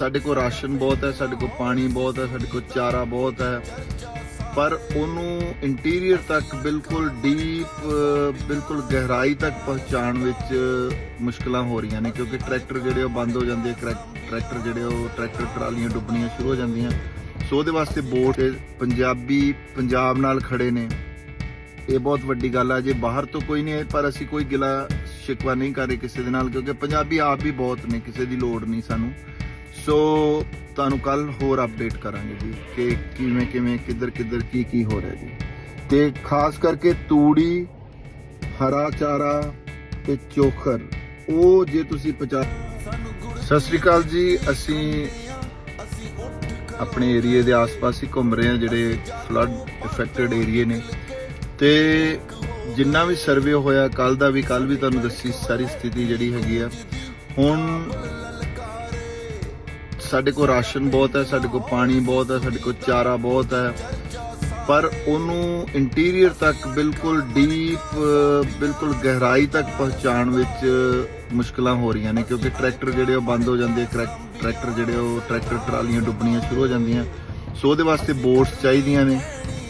ਸਾਡੇ ਕੋਲ ਰਾਸ਼ਨ ਬਹੁਤ ਹੈ, ਸਾਡੇ ਕੋਲ ਪਾਣੀ ਬਹੁਤ ਹੈ, ਸਾਡੇ ਕੋਲ ਚਾਰਾ ਬਹੁਤ ਹੈ। ਪਰ ਉਹਨੂੰ ਇੰਟੀਰੀਅਰ ਤੱਕ ਬਿਲਕੁਲ ਡੀਪ ਬਿਲਕੁਲ ਗਹਿਰਾਈ ਤੱਕ ਪਹੁੰਚਾਉਣ ਵਿੱਚ ਮੁਸ਼ਕਲਾਂ ਹੋ ਰਹੀਆਂ ਨੇ, ਕਿਉਂਕਿ ਟਰੈਕਟਰ ਜਿਹੜੇ ਉਹ ਬੰਦ ਹੋ ਜਾਂਦੇ ਆ ਟਰੈਕਟਰ ਜਿਹੜੇ ਉਹ ਟਰੈਕਟਰ ਟਰਾਲੀਆਂ ਡੁੱਬਣੀਆਂ ਸ਼ੁਰੂ ਹੋ ਜਾਂਦੀਆਂ। ਸੋ ਉਹਦੇ ਵਾਸਤੇ ਬੋਟ ਪੰਜਾਬੀ, ਪੰਜਾਬ ਨਾਲ ਖੜੇ ਨੇ। ਇਹ ਬਹੁਤ ਵੱਡੀ ਗੱਲ ਆ, ਜੇ ਬਾਹਰ ਤੋਂ ਕੋਈ ਨਹੀਂ ਪਰ ਅਸੀਂ ਕੋਈ ਗਿਲਾ ਸ਼ਿਕਵਾ ਨਹੀਂ ਕਰ ਰਹੇ ਕਿਸੇ ਦੇ ਨਾਲ, ਕਿਉਂਕਿ ਪੰਜਾਬੀ ਆਪ ਵੀ ਬਹੁਤ ਨੇ, ਕਿਸੇ ਦੀ ਲੋੜ ਨਹੀਂ ਸਾਨੂੰ। ਸੋ ਤੁਹਾਨੂੰ ਕੱਲ ਹੋਰ ਅਪਡੇਟ ਕਰਾਂਗੇ ਜੀ ਕਿ ਕਿਵੇਂ ਕਿਵੇਂ, ਕਿੱਧਰ ਕਿੱਧਰ ਕੀ ਕੀ ਹੋ ਰਿਹਾ ਜੀ। ਤੇ ਖਾਸ ਕਰਕੇ ਤੂੜੀ, ਹਰਾ ਚਾਰਾ ਤੇ ਚੋਖਰ, ਉਹ ਜੇ ਤੁਸੀਂ ਪਚਾ ਸਤਿ ਸ੍ਰੀ ਅਕਾਲ ਜੀ, ਅਸੀਂ ਆਪਣੇ ਏਰੀਏ ਦੇ ਆਸ-ਪਾਸ ਹੀ ਘੁੰਮ ਰਹੇ ਹਾਂ, ਜਿਹੜੇ ਫਲੱਡ ਇਫੈਕਟਡ ਏਰੀਏ ਨੇ। ਤੇ ਜਿੰਨਾ ਵੀ ਸਰਵੇ ਹੋਇਆ ਕੱਲ ਦਾ ਵੀ ਕੱਲ ਵੀ ਤੁਹਾਨੂੰ ਦੱਸੀ ਸਾਰੀ ਸਥਿਤੀ ਜਿਹੜੀ ਹੈਗੀ ਆ। ਹੁਣ ਸਾਡੇ ਕੋਲ ਰਾਸ਼ਨ ਬਹੁਤ ਹੈ, ਸਾਡੇ ਕੋਲ ਪਾਣੀ ਬਹੁਤ ਹੈ, ਸਾਡੇ ਕੋਲ ਚਾਰਾ ਬਹੁਤ ਹੈ। ਪਰ ਉਹਨੂੰ ਇੰਟੀਰੀਅਰ ਤੱਕ ਬਿਲਕੁਲ ਡੀਪ ਬਿਲਕੁਲ ਗਹਿਰਾਈ ਤੱਕ ਪਹੁੰਚਾਉਣ ਵਿੱਚ ਮੁਸ਼ਕਲਾਂ ਹੋ ਰਹੀਆਂ ਨੇ, ਕਿਉਂਕਿ ਟਰੈਕਟਰ ਜਿਹੜੇ ਉਹ ਬੰਦ ਹੋ ਜਾਂਦੇ ਆ ਟਰੈਕਟਰ ਜਿਹੜੇ ਉਹ ਟਰੈਕਟਰ ਟਰਾਲੀਆਂ ਡੁੱਬਣੀਆਂ ਸ਼ੁਰੂ ਹੋ ਜਾਂਦੀਆਂ। ਸੋ ਉਹਦੇ ਵਾਸਤੇ ਬੋਟਸ ਚਾਹੀਦੀਆਂ ਨੇ,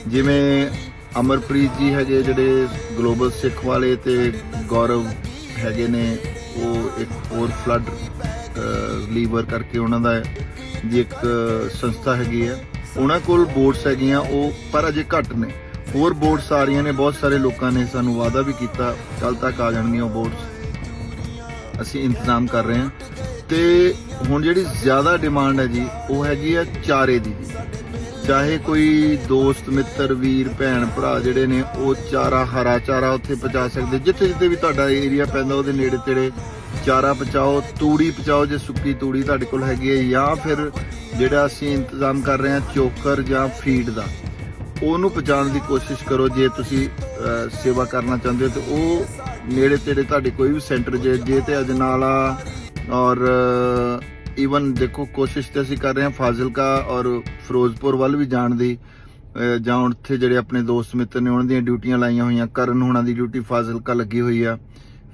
ਜਿਵੇਂ ਅਮਰਪ੍ਰੀਤ ਜੀ ਹੈਗੇ ਜਿਹੜੇ ਗਲੋਬਲ ਸਿੱਖ ਵਾਲੇ ਤੇ ਗੌਰਵ ਹੈਗੇ ਨੇ, ਉਹ ਇੱਕ ਹੋਰ ਫਲੱਡ ਲੀਵਰ ਕਰਕੇ ਉਹਨਾਂ ਦਾ ਦੀ ਇੱਕ ਸੰਸਥਾ ਹੈਗੀ ਹੈ। ਉਹਨਾਂ ਕੋਲ ਬੋਰਡਸ ਹੈਗੀਆਂ, ਉਹ ਪਰ ਅਜੇ ਘੱਟ ਨੇ। ਹੋਰ ਬੋਰਡਸ ਆ ਰਹੀਆਂ ਨੇ, ਬਹੁਤ ਸਾਰੇ ਲੋਕਾਂ ਨੇ ਸਾਨੂੰ ਵਾਅਦਾ ਵੀ ਕੀਤਾ ਕੱਲ ਤੱਕ ਆ ਜਾਣਗੀਆਂ ਉਹ ਬੋਰਡਸ ਅਸੀਂ ਇੰਤਜ਼ਾਮ ਕਰ ਰਹੇ ਹਾਂ। ਤੇ ਹੁਣ ਜਿਹੜੀ ਜ਼ਿਆਦਾ ਡਿਮਾਂਡ ਹੈ ਜੀ, ਉਹ ਹੈਗੀ ਆ ਚਾਰੇ ਦੀ। ਚਾਹੇ ਕੋਈ ਦੋਸਤ, ਮਿੱਤਰ, ਵੀਰ, ਭੈਣ, ਭਰਾ ਜਿਹੜੇ ਨੇ, ਉਹ ਚਾਰਾ, ਹਰਾ ਚਾਰਾ ਉੱਥੇ ਪਹੁੰਚਾ ਸਕਦੇ। ਜਿੱਥੇ ਜਿੱਥੇ ਵੀ ਤੁਹਾਡਾ ਏਰੀਆ ਪੈਂਦਾ, ਉਹਦੇ ਨੇੜੇ ਤੇੜੇ ਚਾਰਾ ਪਹੁੰਚਾਓ, ਤੂੜੀ ਪਹੁੰਚਾਓ, ਜੇ ਸੁੱਕੀ ਤੂੜੀ ਤੁਹਾਡੇ ਕੋਲ ਹੈਗੀ ਹੈ, ਜਾਂ ਫਿਰ ਜਿਹੜਾ ਅਸੀਂ ਇੰਤਜ਼ਾਮ ਕਰ ਰਹੇ ਹਾਂ ਚੋਕਰ ਜਾਂ ਫੀਡ ਦਾ, ਉਹਨੂੰ ਪਹੁੰਚਾਉਣ ਦੀ ਕੋਸ਼ਿਸ਼ ਕਰੋ। ਜੇ ਤੁਸੀਂ ਸੇਵਾ ਕਰਨਾ ਚਾਹੁੰਦੇ ਹੋ, ਤੇ ਉਹ ਨੇੜੇ ਤੇੜੇ ਤੁਹਾਡੇ ਕੋਈ ਵੀ ਸੈਂਟਰ ਜੇ ਜੇ ਤੇ ਅਜਨਾਲਾ ਔਰ ਈਵਨ ਦੇਖੋ, ਕੋਸ਼ਿਸ਼ ਤੇ ਅਸੀਂ ਕਰ ਰਹੇ ਹਾਂ ਫਾਜ਼ਿਲਕਾ ਔਰ ਫਿਰੋਜ਼ਪੁਰ ਵੱਲ ਵੀ ਜਾਣ ਦੀ ਜਾਂ ਉੱਥੇ ਜਿਹੜੇ ਆਪਣੇ ਦੋਸਤ ਮਿੱਤਰ ਨੇ ਉਹਨਾਂ ਦੀਆਂ ਡਿਊਟੀਆਂ ਲਾਈਆਂ ਹੋਈਆਂ, ਕਰਨ ਹੁਣਾਂ ਦੀ ਡਿਊਟੀ ਫਾਜ਼ਿਲਕਾ ਲੱਗੀ ਹੋਈ ਆ।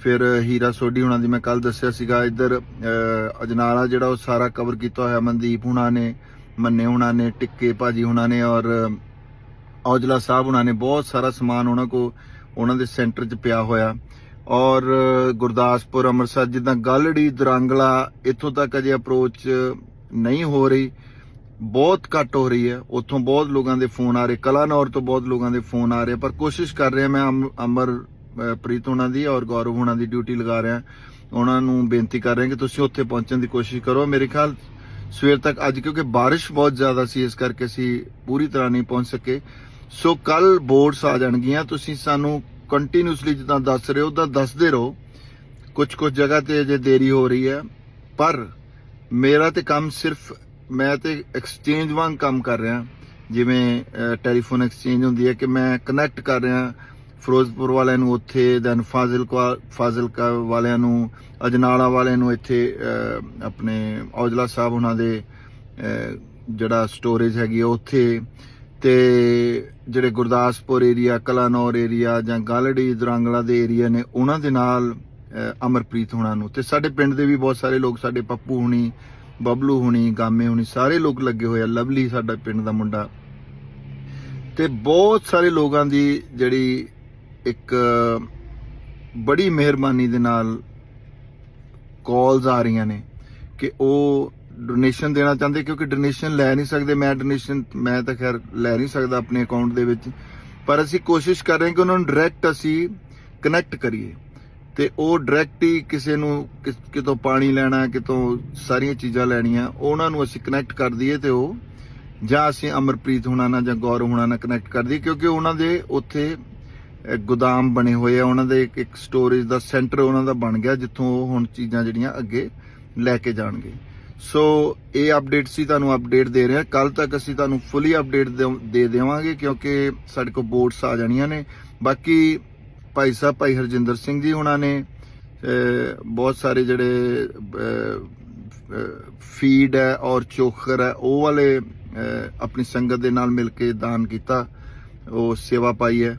ਫਿਰ ਹੀਰਾ ਸੋਢੀ ਹੁਣਾਂ ਦੀ ਮੈਂ ਕੱਲ ਦੱਸਿਆ ਸੀਗਾ, ਇੱਧਰ ਅਜਨਾਲਾ ਜਿਹੜਾ ਉਹ ਸਾਰਾ ਕਵਰ ਕੀਤਾ ਹੋਇਆ ਮਨਦੀਪ ਹੁਣਾਂ ਨੇ, ਮੰਨੇ ਹੁਣਾਂ ਨੇ, ਟਿੱਕੇ ਭਾਜੀ ਹੁਣਾਂ ਨੇ ਔਰ ਔਜਲਾ ਸਾਹਿਬ ਹੁਣਾਂ ਨੇ, ਬਹੁਤ ਸਾਰਾ ਸਮਾਨ ਉਹਨਾਂ ਕੋ, ਉਹਨਾਂ ਦੇ ਸੈਂਟਰ 'ਚ ਪਿਆ ਹੋਇਆ। ਔਰ ਗੁਰਦਾਸਪੁਰ ਅੰਮ੍ਰਿਤਸਰ, ਜਿੱਦਾਂ ਗਾਲੜੀ ਦਰੰਗਲਾ, ਇੱਥੋਂ ਤੱਕ ਅਜੇ ਅਪਰੋਚ ਨਹੀਂ ਹੋ ਰਹੀ। ਬਹੁਤ ਘੱਟ ਹੋ ਰਹੀ ਹੈ। ਉੱਥੋਂ ਬਹੁਤ ਲੋਕਾਂ ਦੇ ਫੋਨ ਆ ਰਹੇ। ਕਲਾਨੌਰ ਤੋਂ ਬਹੁਤ ਲੋਕਾਂ ਦੇ ਫੋਨ ਆ ਰਹੇ। ਪਰ ਕੋਸ਼ਿਸ਼ ਕਰ ਰਿਹਾ ਮੈਂ ਅਮ- ਅਮਰ ਪ੍ਰੀਤ ਉਹਨਾਂ ਦੀ ਔਰ ਗੌਰਵ ਉਹਨਾਂ ਦੀ ਡਿਊਟੀ ਲਗਾ ਰਿਹਾ। ਉਹਨਾਂ ਨੂੰ ਬੇਨਤੀ ਕਰ ਰਿਹਾ ਕਿ ਤੁਸੀਂ ਉੱਥੇ ਪਹੁੰਚਣ ਦੀ ਕੋਸ਼ਿਸ਼ ਕਰੋ। ਮੇਰੇ ਖਿਆਲ ਸਵੇਰ ਤੱਕ ਅੱਜ ਕਿਉਂਕਿ ਬਾਰਿਸ਼ ਬਹੁਤ ਜ਼ਿਆਦਾ ਸੀ, ਇਸ ਕਰਕੇ ਅਸੀਂ ਪੂਰੀ ਤਰ੍ਹਾਂ ਨਹੀਂ ਪਹੁੰਚ ਸਕੇ। ਸੋ ਕੱਲ ਬੋਰਡਸ ਆ ਜਾਣਗੀਆਂ। ਤੁਸੀਂ ਸਾਨੂੰ ਕੰਟੀਨਿਊਸਲੀ ਜਿੱਦਾਂ ਦੱਸ ਰਹੇ ਹੋ ਤਾਂ ਦੱਸਦੇ ਰਹੋ। ਕੁਝ ਕੁਝ ਜਗ੍ਹਾ ਤੇ ਅਜੇ ਦੇਰੀ ਹੋ ਰਹੀ ਹੈ, ਪਰ ਮੇਰਾ ਤੇ ਕੰਮ ਸਿਰਫ ਮੈਂ ਤੇ ਐਕਸਚੇਂਜ ਵਾਂਗ ਕੰਮ ਕਰ ਰਿਹਾ। ਜਿਵੇਂ ਟੈਲੀਫੋਨ ਐਕਸਚੇਂਜ ਹੁੰਦੀ ਹੈ ਕਿ ਮੈਂ ਕਨੈਕਟ ਕਰ ਰਿਹਾ ਫਿਰੋਜ਼ਪੁਰ ਵਾਲਿਆਂ ਨੂੰ ਉੱਥੇ ਦੈਨ ਫਾਜ਼ਿਲਕਾ ਫਾਜ਼ਿਲਕਾ ਵਾਲਿਆਂ ਨੂੰ, ਅਜਨਾਲਾ ਵਾਲਿਆਂ ਨੂੰ ਇੱਥੇ ਆਪਣੇ ਔਜਲਾ ਸਾਹਿਬ ਉਹਨਾਂ ਦੇ ਜਿਹੜਾ ਸਟੋਰੇਜ ਹੈਗੀ ਆ ਉੱਥੇ ਤੇ ਜਿਹੜੇ ਗੁਰਦਾਸਪੁਰ ਏਰੀਆ ਕਲਾਨੌਰ ਏਰੀਆ ਜਾਂ ਗਾਲੜੀ, ਦਰੰਗਲਾ ਦੇ ਏਰੀਆ ਨੇ, ਉਹਨਾਂ ਦੇ ਨਾਲ ਅਮਰਪ੍ਰੀਤ ਹੁਣਾਂ ਨੂੰ। ਤੇ ਸਾਡੇ ਪਿੰਡ ਦੇ ਵੀ ਬਹੁਤ ਸਾਰੇ ਲੋਕ, ਸਾਡੇ ਪੱਪੂ ਹੁਣੀ, ਬਬਲੂ ਹੁਣੀ, ਗਾਮੇ ਹੁਣੀ, ਸਾਰੇ ਲੋਕ ਲੱਗੇ ਹੋਏ ਆ। ਲਵਲੀ ਸਾਡਾ ਪਿੰਡ ਦਾ ਮੁੰਡਾ। ਤੇ ਬਹੁਤ ਸਾਰੇ ਲੋਕਾਂ ਦੀ ਜਿਹੜੀ ਇੱਕ ਬੜੀ ਮਿਹਰਬਾਨੀ ਦੇ ਨਾਲ ਕਾਲਸ ਆ ਰਹੀਆਂ ਨੇ ਕਿ ਉਹ ਡੋਨੇਸ਼ਨ ਦੇਣਾ ਚਾਹੁੰਦੇ, ਕਿਉਂਕਿ ਡੋਨੇਸ਼ਨ ਲੈ ਨਹੀਂ ਸਕਦੇ। ਮੈਂ ਡੋਨੇਸ਼ਨ ਮੈਂ ਤਾਂ ਖੈਰ ਲੈ ਨਹੀਂ ਸਕਦਾ ਆਪਣੇ ਅਕਾਊਂਟ ਦੇ ਵਿੱਚ। ਪਰ ਅਸੀਂ ਕੋਸ਼ਿਸ਼ ਕਰ ਰਹੇ ਹਾਂ ਕਿ ਉਹਨਾਂ ਨੂੰ ਡਾਇਰੈਕਟ ਅਸੀਂ ਕਨੈਕਟ ਕਰੀਏ। ਤੇ ਉਹ ਡਾਇਰੈਕਟ ਹੀ ਕਿਸੇ ਨੂੰ ਕਿਸ- ਕਿਤੋਂ ਪਾਣੀ ਲੈਣਾ, ਕਿਤੋਂ ਸਾਰੀਆਂ ਚੀਜ਼ਾਂ ਲੈਣੀਆਂ, ਉਹਨਾਂ ਨੂੰ ਅਸੀਂ ਕਨੈਕਟ ਕਰ ਦਈਏ ਤੇ ਉਹ ਜਾਂ ਅਸੀਂ ਅਮਰਪ੍ਰੀਤ ਹੁਣਾਂ ਨਾਲ ਜਾਂ ਗੌਰਵ ਹੋਣਾ ਨਾਲ ਕਨੈਕਟ ਕਰ ਦਈਏ, ਕਿਉਂਕਿ ਉਹਨਾਂ ਦੇ ਉੱਥੇ ਗੋਦਾਮ ਬਣੇ ਹੋਏ ਆ। ਉਹਨਾਂ ਦੇ ਇੱਕ- ਇੱਕ ਸਟੋਰੇਜ ਦਾ ਸੈਂਟਰ ਉਹਨਾਂ ਦਾ ਬਣ ਗਿਆ, ਜਿੱਥੋਂ ਉਹ ਹੁਣ ਚੀਜ਼ਾਂ ਜਿਹੜੀਆਂ ਅੱਗੇ ਲੈ ਕੇ ਜਾਣਗੇ। ਸੋ ਇਹ ਅਪਡੇਟ ਸੀ, ਤੁਹਾਨੂੰ ਅਪਡੇਟ ਦੇ ਰਹੇ। ਹਾਂ ਕੱਲ ਤੱਕ ਅਸੀਂ ਤੁਹਾਨੂੰ ਫੁੱਲੀ ਅਪਡੇਟ ਦੇ ਦੇਵਾਂਗੇ, ਕਿਉਂਕਿ ਸਾਡੇ ਕੋਲ ਬੋਰਡਸ ਆ ਜਾਣੀਆਂ ਨੇ। ਬਾਕੀ ਭਾਈ ਸਾਹਿਬ, ਭਾਈ ਹਰਜਿੰਦਰ ਸਿੰਘ ਜੀ ਉਹਨਾਂ ਨੇ ਬਹੁਤ ਸਾਰੇ ਜਿਹੜੇ ਫੀਡ ਹੈ ਔਰ ਚੋਖਰ ਹੈ, ਉਹ ਵਾਲੇ ਆਪਣੀ ਸੰਗਤ ਦੇ ਨਾਲ ਮਿਲ ਕੇ ਦਾਨ ਕੀਤਾ। ਉਹ ਸੇਵਾ ਪਾਈ ਹੈ।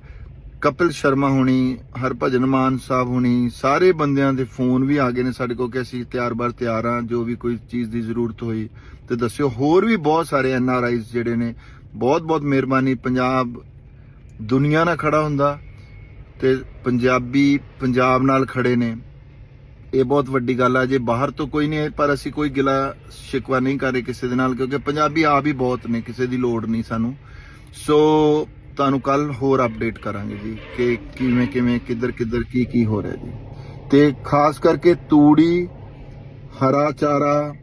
ਕਪਿਲ ਸ਼ਰਮਾ ਹੁਣੀ, ਹਰਭਜਨ ਮਾਨ ਸਾਹਿਬ ਹੁਣੀ, ਸਾਰੇ ਬੰਦਿਆਂ ਦੇ ਫੋਨ ਵੀ ਆ ਗਏ ਨੇ ਸਾਡੇ ਕੋਲ ਕਿ ਅਸੀਂ ਤਿਆਰ ਬਰ ਤਿਆਰ ਹਾਂ, ਜੋ ਵੀ ਕੋਈ ਚੀਜ਼ ਦੀ ਜ਼ਰੂਰਤ ਹੋਈ, ਤੇ ਦੱਸਿਓ। ਹੋਰ ਵੀ ਬਹੁਤ ਸਾਰੇ ਐਨ ਆਰ ਆਈਜ਼ ਜਿਹੜੇ ਨੇ ਬਹੁਤ ਬਹੁਤ ਮਿਹਰਬਾਨੀ। ਪੰਜਾਬ ਦੁਨੀਆ ਨਾਲ ਖੜਾ ਹੁੰਦਾ ਤੇ ਪੰਜਾਬੀ ਪੰਜਾਬ ਨਾਲ ਖੜੇ ਨੇ। ਇਹ ਬਹੁਤ ਵੱਡੀ ਗੱਲ ਆ, ਜੇ ਬਾਹਰ ਤੋਂ ਕੋਈ ਨਹੀਂ ਪਰ ਅਸੀਂ ਕੋਈ ਗਿਲਾ ਸ਼ਿਕਵਾ ਨਹੀਂ ਕਰ ਰਹੇ ਕਿਸੇ ਦੇ ਨਾਲ, ਕਿਉਂਕਿ ਪੰਜਾਬੀ ਆਪ ਹੀ ਬਹੁਤ ਨੇ, ਕਿਸੇ ਦੀ ਲੋੜ ਨਹੀਂ ਸਾਨੂੰ। ਸੋ ਤੁਹਾਨੂੰ ਕੱਲ ਹੋਰ ਅਪਡੇਟ ਕਰਾਂਗੇ ਜੀ ਕਿ ਕਿਵੇਂ ਕਿਵੇਂ, ਕਿੱਧਰ ਕਿੱਧਰ ਕੀ ਕੀ ਹੋ ਰਿਹਾ ਜੀ। ਤੇ ਖਾਸ ਕਰਕੇ ਤੂੜੀ, ਹਰਾ ਚਾਰਾ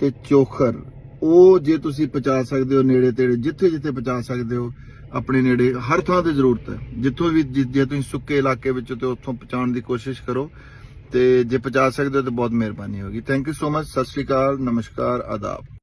ਤੇ ਚੋਖਰ, ਉਹ ਜੇ ਤੁਸੀਂ ਪਹੁੰਚਾ ਸਕਦੇ ਹੋ ਨੇੜੇ ਤੇੜੇ, ਜਿੱਥੇ ਜਿੱਥੇ ਪਹੁੰਚਾ ਸਕਦੇ ਹੋ, ਆਪਣੇ ਨੇੜੇ ਹਰ ਥਾਂ ਤੇ ਜ਼ਰੂਰਤ ਹੈ। ਜਿੱਥੋਂ ਵੀ ਜੇ ਤੁਸੀਂ ਸੁੱਕੇ ਇਲਾਕੇ ਵਿੱਚੋਂ ਤੇ ਉੱਥੋਂ ਪਹੁੰਚਾਉਣ ਦੀ ਕੋਸ਼ਿਸ਼ ਕਰੋ, ਤੇ ਜੇ ਪਹੁੰਚਾ ਸਕਦੇ ਹੋ ਤਾਂ ਬਹੁਤ ਮਿਹਰਬਾਨੀ ਹੋਗੀ ਥੈਂਕ ਯੂ ਸੋ ਮਚ ਸਤਿ ਸ਼੍ਰੀ ਅਕਾਲ, ਨਮਸਕਾਰ, ਆਦਾਬ।